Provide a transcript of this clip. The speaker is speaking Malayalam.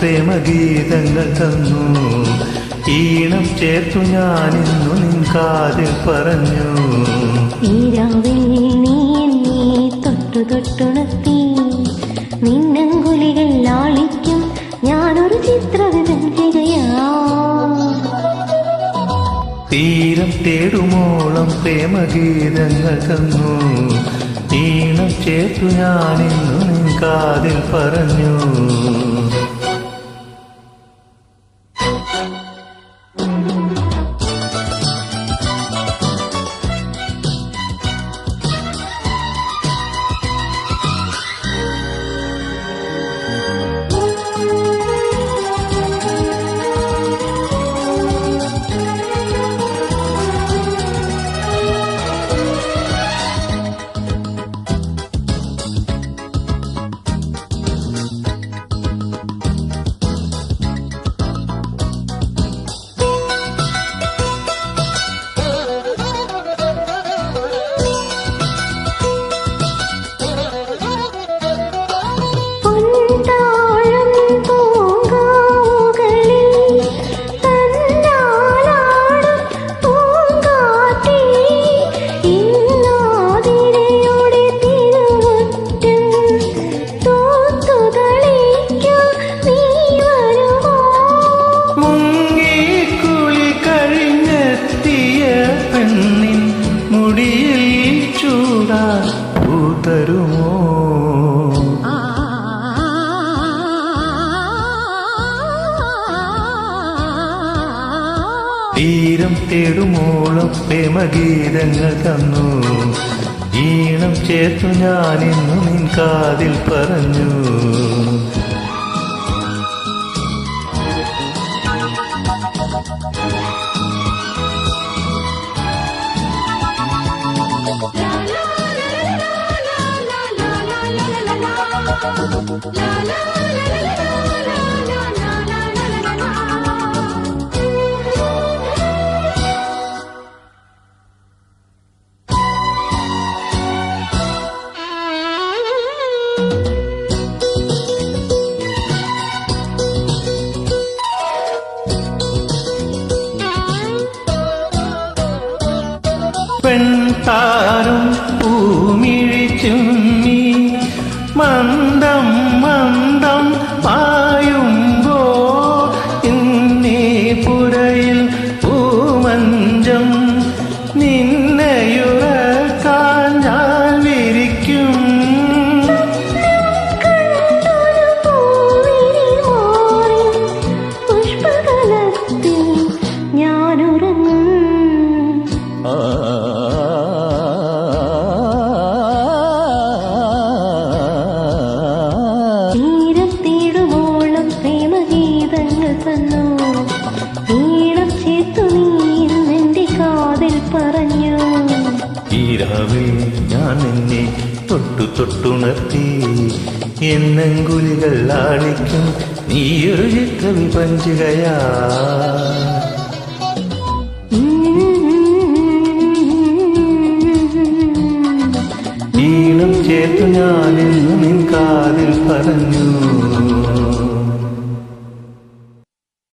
പ്രേമഗീതങ്ങൾ തന്നു. ഈണം ചേർത്തു ഞാനിന്നു നിൻ കാതിൽ പറഞ്ഞു. ഈരാവിൽ നീ എന്നെ തൊട്ടു തൊട്ടുണർത്തി. നിന്നങ്കുലികൾ ലാളിക്കും ഞാനൊരു ചിത്രവിഭജികയാ തീരം തേടുമോളം പ്രേമഗീതങ്ങൾ തന്നു. ഈണം ചേർത്തു ഞാനിന്നു കാതിൽ പറഞ്ഞു. തീരം തേടുമോളം പ്രേമഗീതങ്ങൾ തന്നു ഈണം ചേർത്തു ഞാനിന്നു നിൻ കാതിൽ പറഞ്ഞു പെൺതാരും പൂമിഴി ചുമ്മി മന്ദം ഞാൻ നിന്നെ തൊട്ടു തൊട്ടുണർത്തി എന്നെങ്കുലികൾ ആളിക്കും നീയൊരു കവി പഞ്ചുകയാ ഈണം ചേർത്തു ഞാനിന്നു നിൻ കാതിൽ പറഞ്ഞു.